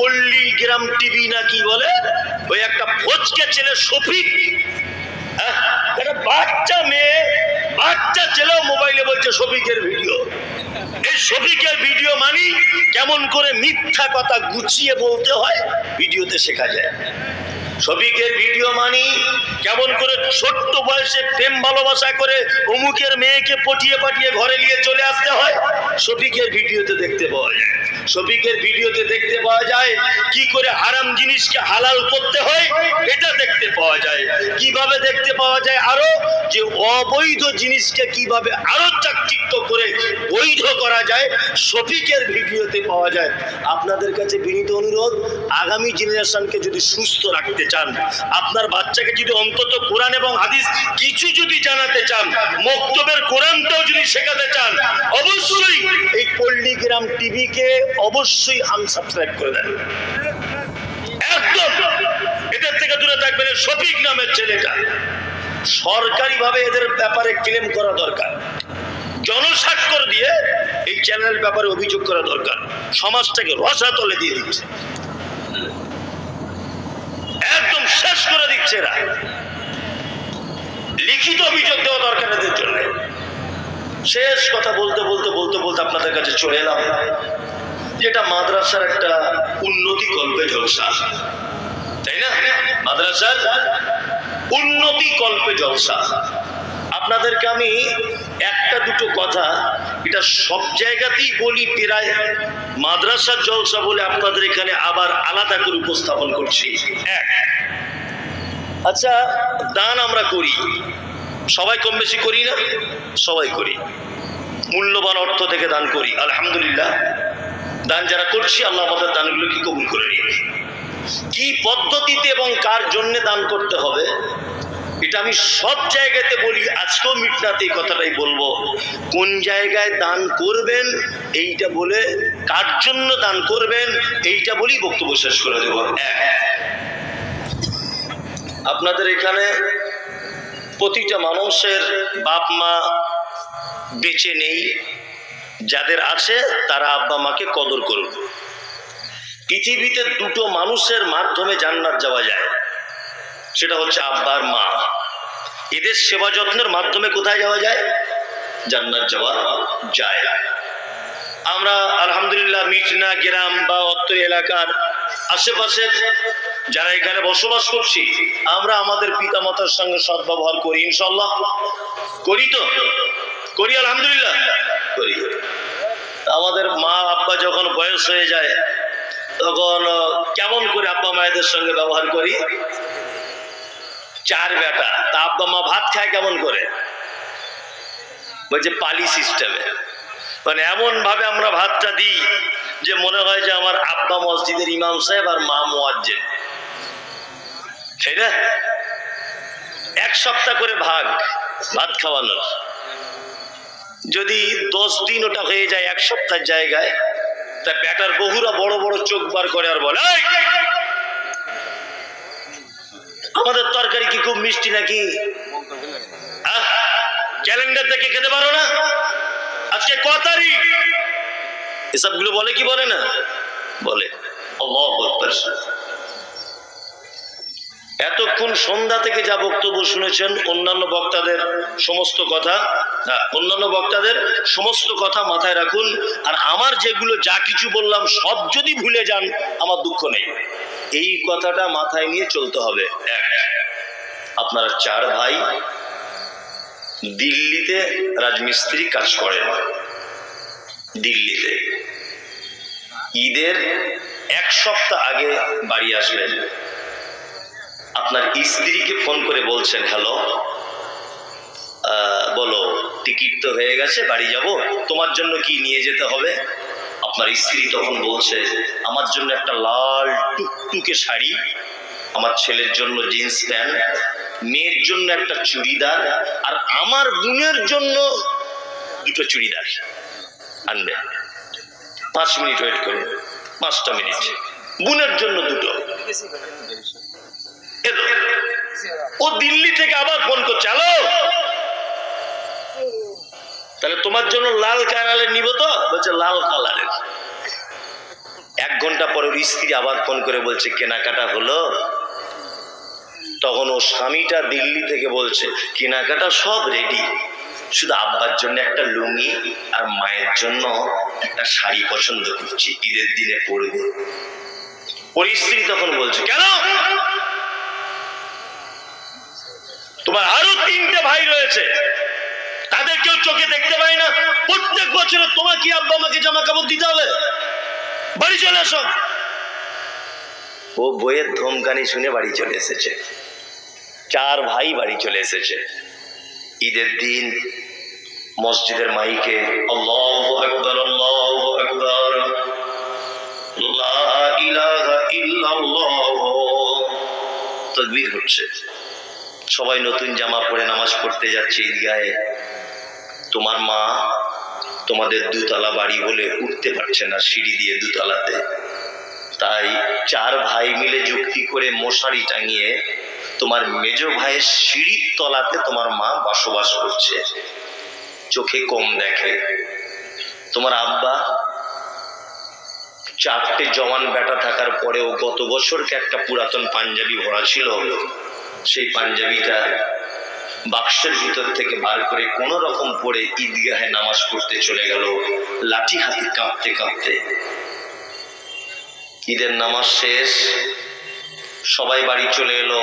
পল্লী গ্রাম টিভি না কি বলে? ওই একটা ফচকে ছেলে শফিক হ্যাঁ, বাচ্চা মেয়ে বাচ্চা ছেলেও মোবাইলে বলছে শফিকের ভিডিও। এই শফিকের ভিডিও মানি কেমন করে মিথ্যা কথা গুছিয়ে বলতে হয় ভিডিওতে শেখা যায়। শফিকের ভিডিও মানি, কেমন করে ছোট্ট বয়সে প্রেম ভালোবাসা করে অমুকের মেয়েকে পটিয়ে পাঠিয়ে ঘরে নিয়ে চলে আসতে হয়? শফিকের ভিডিওতে দেখতে পাওয়া যায়। শফিকের ভিডিওতে দেখতে পাওয়া যায় কি করে হারাম জিনিসকে হালাল করতে হয়, এটা দেখতে পাওয়া যায়। কীভাবে দেখতে পাওয়া যায় আরও? যে অবৈধ জিনিসকে কীভাবে আরও চাকচিক্য করে বৈধ করা যায় শফিকের ভিডিওতে পাওয়া যায়। আপনাদের কাছে বিনীত অনুরোধ, আগামী জেনারেশনকে যদি সুস্থ রাখতে চান। আপনার বাচ্চাকে যদি অন্তত কোরআন এবং হাদিস কিছু যদি জানাতে চান, মক্তবের কোরআনটাও যদি শেখাতে চান, অবশ্যই এই পল্লীগ্রাম টিভিকে অবশ্যই আনসাবস্ক্রাইব করে দেন। একদম। এদের থেকে দূরে থাকবেন শফিক নামের ছেলেটা। সরকারিভাবে এদের ব্যাপারে ক্লেম করা দরকার। জনস্বাক্ষর দিয়ে এই চ্যানেলের ব্যাপারে অভিযোগ করা দরকার। সমাজটাকে রসাতলে দিয়ে দিচ্ছে একদম শেষ করে দিচ্ছে এরা। লিখিত অভিযোগ দেওয়া দরকার এদের জন্য। শেষ কথা বলতে বলতে বলতে বলতে আপনাদের কাছে চলে এলাম। যেটা মাদ্রাসার একটা উন্নতি কল্পে জলসা। তাই না? মাদ্রাসার উন্নতি কল্পে জলসা। আপনাদেরকে আমি একটা দুটো কথা, এটা সব জায়গাতেই বলি, প্রায় মাদ্রাসার জলসা বলে আপনাদের এখানে আবার আলাদা করে উপস্থাপন করছি। এক আচ্ছা দান আমরা করি। সবাই কম বেশি করি না? সবাই করি। মূল্যবান অর্থ থেকে দান করি, আলহামদুলিল্লাহ। দান যারা করছি, আল্লাহ আমাদের দানগুলোকে কবুল করে নিন কি পদ্ধতিতে এবং কার জন্য দান করতে হবে, এটা আমি সব জায়গাতে বলি, আজকেও মিটনাতে এই কথাটাই বলব। কোন জায়গায় দান করবেন, এইটা বলে কার জন্য দান করবেন, এইটা বলি বক্তব্য শেষ করে দেব। আপনাদের এখানে প্রতিটা মানুষের বাপ মা বেঁচে নেই। যাদের আছে, তারা আব্বা মাকে কদর করুন পৃথিবীতে দুটো মানুষের মাধ্যমে জান্নাত যাওয়া যায়। সেটা হচ্ছে আব্বার মা। এদের সেবা যত্নের মাধ্যমে কোথায় যাওয়া যায়? জান্নাত যাওয়া যায়। আমরা আলহামদুলিল্লাহ মিটনা, গ্রাম বা অত্তর এলাকার আশেপাশে যারা এখানে বসবাস করছি, আমরা আমাদের পিতামাতার সঙ্গে সদ্ব্যবহার করি ইনশাল্লাহ করি তো? করি, আলহামদুলিল্লাহ। করি। আমাদের মা, আব্বা যখন বয়স হয়ে যায়, তখন কেমন করে আব্বা মায়েদের সঙ্গে ব্যবহার করি? চার বেটা। তা আব্বা মা ভাত খায় কেমন করে? বলছে পালি সিস্টেমে মানে এমন ভাবে আমরা ভাতটা দিই যে মনে হয় যে আমার আব্বা মসজিদের ইমাম সাহেব আর মা মোয়াজ্জেন। সেই না এক সপ্তাহ করে ভাগ ভাত খাওয়ানোর। যদি দশ দিন ওটা হয়ে যায় এক সপ্তাহের জায়গায় তা ব্যাটার বহুরা বড় বড় চোখ বার করে আর বলে "এই, আমাদের তরকারি কি খুব মিষ্টি নাকি? ক্যালেন্ডার দেখে খেতে পারো না? আজকে ক তারিখ? এসবগুলো বলে কি বলে না? বলে। এতক্ষণ সন্ধ্যা থেকে যা বক্তব্য শুনেছেন অন্যান্য বক্তাদের সমস্ত কথা অন্যান্য বক্তাদের সমস্ত কথা মাথায় রাখুন। আর আমার যেগুলো যা কিছু বললাম, সব যদি ভুলে যান, আমার দুঃখ নেই। এই কথাটা মাথায় নিয়ে চলতে হবে। এক, আপনারা চার ভাই দিল্লিতে রাজমিস্ত্রি কাজ করেন। দিল্লিতে। ঈদের এক সপ্তাহ আগে বাড়ি আসবেন। আপনার স্ত্রীকে ফোন করে বলছেন, হ্যালো বলো, টিকিট তো হয়ে গেছে, বাড়ি যাব, তোমার জন্য কি নিয়ে যেতে হবে? আপনার স্ত্রী তখন বলছে, আমার জন্য একটা লাল টুকটুকে শাড়ি, আমার ছেলের জন্য জিন্স প্যান্ট, মেয়ের জন্য একটা চুড়িদার, আর আমার বোনের জন্য দুটো চুড়িদার। আনবে। পাঁচ মিনিট ওয়েট করুন পাঁচটা মিনিট। বোনের জন্য দুটো। ও দিল্লি থেকে আবার ফোন করছে, হ্যালো? তাহলে তোমার জন্য লাল কালারের নিব তো? বলছে, লাল কালারের। এক ঘণ্টা পরে ওর স্ত্রী আবার ফোন করে বলছে, কেনাকাটা হলো? তখন ও স্বামীটা দিল্লি থেকে বলছে, কেনাকাটা সব রেডি শুধু আব্বার জন্য একটা লুঙ্গি আর মায়ের জন্য একটা শাড়ি পছন্দ করছি, ঈদের দিনে পরবে। ওর স্ত্রী তখন বলছে, কেন? তোমার আরও তিনটে ভাই রয়েছে, তাদের কেউ চোখে দেখতে পায় না। প্রত্যেক বছরে কি আব্বা আমাকে জামা কাপড় দিতে হবে। বাড়ি চলে আসো ও বইয়ের ধমকানি শুনে বাড়ি চলে এসেছে। চার ভাই বাড়ি চলে এসেছে। ঈদের দিন মসজিদের মাইকে হচ্ছে। সবাই নতুন জামা পরে নামাজ পড়তে যাচ্ছে ঈদগাহে। তোমার মা তোমাদের দুতলা বাড়ি বলে উঠতে পারছে না সিঁড়ি দিয়ে দুতলাতে। তাই চার ভাই মিলে যুক্তি করে মশারি টাঙিয়ে তোমার মেজ ভাইয়ের সিঁড়ির তলাতে তোমার মা বসবাস করছে। চোখে কম দেখে। তোমার আব্বা চারটে জওয়ান বেটা থাকার পরেও গত বছরকে একটা পুরাতন পাঞ্জাবি ভরা ছিল। সেই পাঞ্জাবিটা বাক্সের ভিতর থেকে বার করে কোনো রকম পরে ঈদগাহে নামাজ পড়তে চলে গেল, লাঠি হাতে কাঁপতে কাঁপতে। ঈদের নামাজ শেষ, সবাই বাড়ি চলে এলো।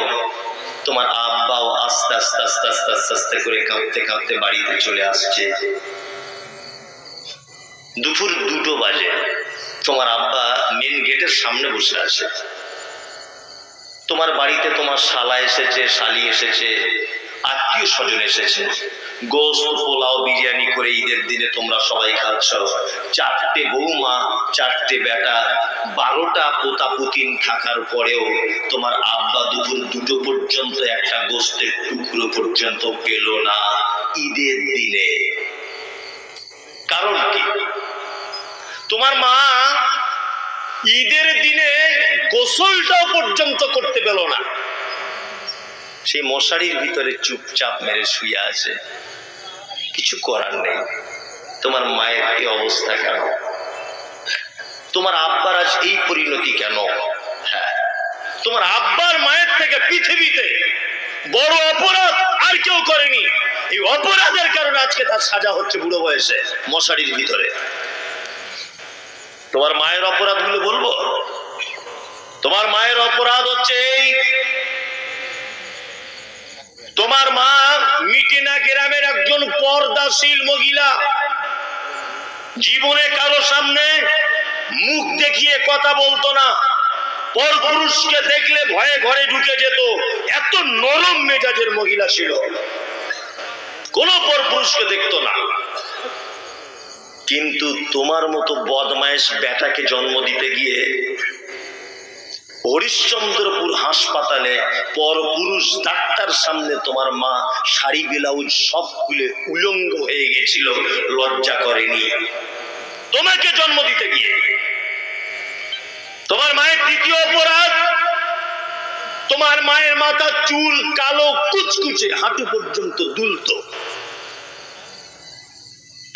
তোমার আব্বাও আস্তে আস্তে আস্তে আস্তে আস্তে আস্তে করে কাঁপতে কাঁপতে বাড়িতে চলে আসছে। দুপুর দুটো বাজে। তোমার আব্বা মেন গেটের সামনে বসে আছে। তোমার বাড়িতে তোমার শালা এসেছে, শালি এসেছে, আত্মীয় স্বজন এসেছে। গোস্ত, পোলাও, বিরিয়ানি করে ঈদের দিনে তোমরা সবাই খাচ্ছ। চারটে বৌমা, চারটে বেটা, বারোটা পোতা পুতিন থাকার পরেও তোমার আব্বা দুপুর দুটো পর্যন্ত একটা গোস্তের টুকরো পর্যন্ত পেল না ঈদের দিনে। কারণ কি? তোমার মা ঈদের দিনে গোসলটাও পর্যন্ত করতে পেল না। সেই মশারির ভিতরে চুপচাপ মেরে শুয়ে আছে। কিছু করার নেই। তোমার মায়ের এই অবস্থা কেন? তোমার আব্বার আজ এই পরিণতি কেন? হ্যাঁ। তোমার আব্বার মায়ের থেকে পৃথিবীতে বড় অপরাধ আর কেউ করেনি। এই অপরাধের কারণে আজকে তার সাজা হচ্ছে বুড়ো বয়সে, মশারির ভিতরে। তোমার মায়ের অপরাধগুলো বলব? তোমার মায়ের অপরাধ হচ্ছে এই। তোমার মা মিটিনা একজন পর্দাশীল মহিলা। জীবনে কারও সামনে মুখ দেখিয়ে কথা বলতো না। পর পুরুষকে দেখলে ভয়ে ঘরে ঢুকে যেত। এত নরম মেজাজের মহিলা ছিল। কোন পর পুরুষকে দেখতো না। কিন্তু তোমার মতো বদমায়েশ বেটাকে জন্ম দিতে গিয়ে হরিশ্চন্দ্রপুর হাসপাতালে পরপুরুষ ডাক্তার সামনে তোমার মা শাড়ি ব্লাউজ সব খুলে উলঙ্গ হয়ে গেছিল, লজ্জা করেনি। তোমাকে জন্ম দিতে গিয়ে, তোমার মায়ের দ্বিতীয় অপরাধ, তোমার মায়ের মাথা চুল কালো কুচকুচে, হাঁটু পর্যন্ত দুলতো।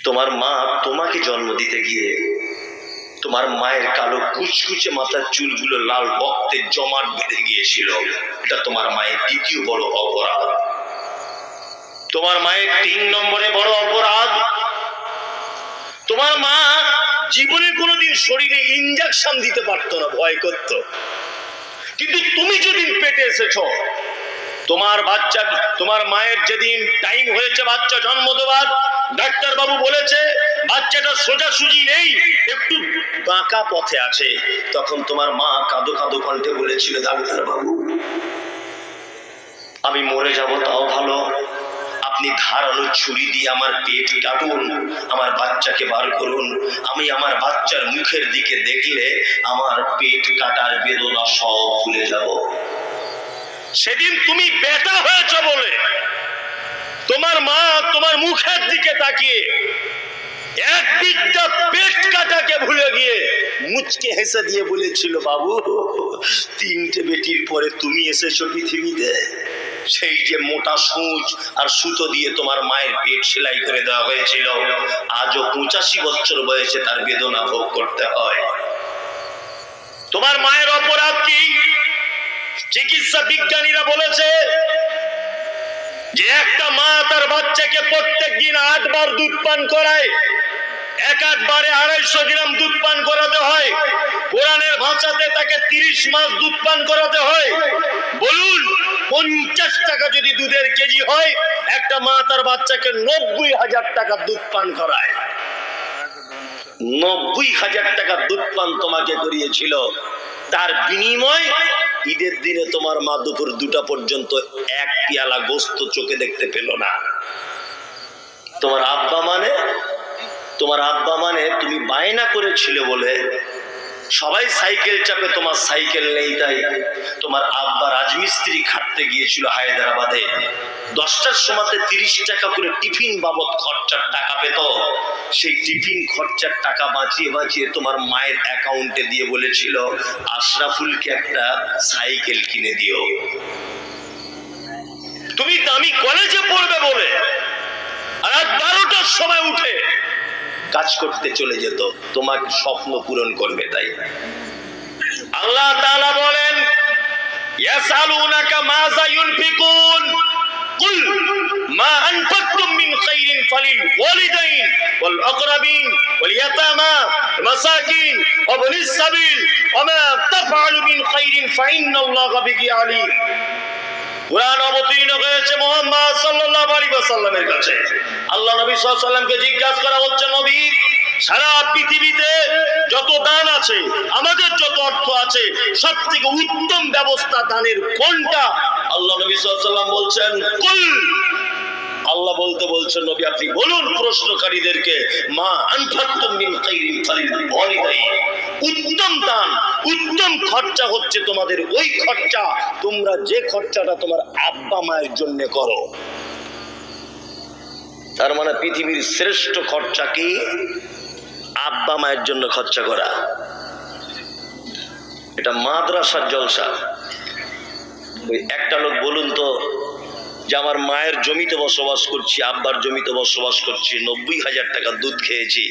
তোমার মা তোমাকে জন্ম দিতে গিয়ে তোমার মায়ের কালো কুচকুচে মাথার চুলগুলো লাল রক্তে জমাট বেঁধে গিয়েছিল। এটা তোমার মায়ের দ্বিতীয় বড় অপরাধ। তোমার মায়ের তিন নম্বরে বড় অপরাধ। তোমার মা জীবনে কোনোদিন শরীরে ইঞ্জেকশন দিতে পারতো না, ভয় করত। কিন্তু তুমি যেদিন পেটে এসেছ, তোমার বাচ্চা, তোমার মায়ের যেদিন টাইম হয়েছে, বাচ্চা জন্ম দেওয়ার ডাক্তার বাবু বলেছে বাচ্চাটা সোজাসুজি নেই, একটু বাঁকা পথে আছে। তখন তোমার মা কাঁদো কাঁদো কণ্ঠে বলেছিল ডাক্তার বাবু, আমি মরে যাব, তাও ভালো। আপনি ধারালো ছুরি দিয়ে আমার পেট কাটুন, আমার বাচ্চাকে বার করুন। আমি আমার বাচ্চার মুখের দিকে দেখলে আমার পেট কাটার বেদনা সব ভুলে যাব। সেদিন তুমি বেটা হয়েছ বলে। তোমার মা তোমার মুখের দিকে তাকিয়ে তিনটে বেটির পরে তুমি এসেছ পৃথিবীতে। সেই যে মোটা সূচ আর সুতো দিয়ে তোমার মায়ের পেট সেলাই করে দেওয়া হয়েছিল, আজও পঁচাশি বছর বয়সে তার বেদনা ভোগ করতে হয়। তোমার মায়ের অপরাধ কি? চিকিৎসা বিজ্ঞানীরা বলেছে যে একটা মা তার বাচ্চাকে প্রত্যেক দিন আটবার দুধ পান করায় নব্বই হাজার টাকা দুধ পান তোমাকে করিয়েছিল। তার বিনিময় ঈদের দিনে তোমার মা দুপুর দুটা পর্যন্ত এক পিয়ালা গোস্ত চোখে দেখতে পেল না। তোমার আব্বা মানে তোমার আব্বা মানে তুমি বায়না করেছিলে বলে সবাই সাইকেল চাপে, তোমার সাইকেল নেই তাই। তোমার আব্বা রাজমিস্ত্রি খাটতে গিয়েছিল হায়দ্রাবাদে। দশটার সময়তে তিরিশ টাকা করে টিফিন বাবদ খরচার টাকা পেত। সেই টিফিন খরচার টাকা বাঁচিয়ে বাঁচিয়ে তোমার মায়ের অ্যাকাউন্টে দিয়ে বলেছিল, আশরাফুলকে একটা সাইকেল কিনে দিও। তুমি দামি কলেজে পড়বে বলে। রাত বারোটার সময় উঠে কাজ করতে চলে যেত তোমাকে স্বপ্ন পূরণ করবে তাই। আল্লাহ তাআলা বলেন ইয়াসালুনাকা মাযা ইউনফিকুন, কুল মা আনফাকতুম মিন খাইরিন ফালিল ওয়ালিদাইন, ওয়াল আকরাবিন, ওয়াল ইয়াতামা মাসাকিন, ওয়া বনিস সাবিল, ওয়া মা তাফআলু মিন খাইরিন, ফাইন্নাল্লাহা বিহি আলিম। অবতীর্ণ হয়েছে মোহাম্মদ কাছে। আল্লাহ সাল্লামকে জিজ্ঞাসা করা হচ্ছে, নবী, সারা পৃথিবীতে যত দান আছে, আমাদের যত অর্থ আছে সব থেকে উত্তম ব্যবস্থা দানের কোনটা? আল্লাহ নবী সাল্লাম বলছেন, কুল আল্লাহ বলতে বলছেন, নবী, আপনি বলুন প্রশ্নকারীদেরকে, মা আনফাকতুম মিন খাইরিন ওয়ালিদাইন উত্তম দান, উত্তম খরচা হচ্ছে তোমাদের ওই খরচা। তোমরা যে খরচাটা তোমার আব্বা মায়ের জন্য করো। তার মানে পৃথিবীর শ্রেষ্ঠ খরচা কি? আব্বা মায়ের জন্য খরচা করা। এটা মাদ্রাসার জলসা। ওই একটা লোক বলুন তো যে আমার মায়ের জমিতে বসবাস করছি, আব্বার জমিতে বসবাস করছি, নব্বই হাজার টাকা দুধ খেয়েছি।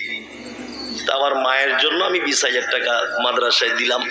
তা আমার মায়ের জন্য আমি বিশ হাজার টাকা মাদ্রাসায় দিলাম।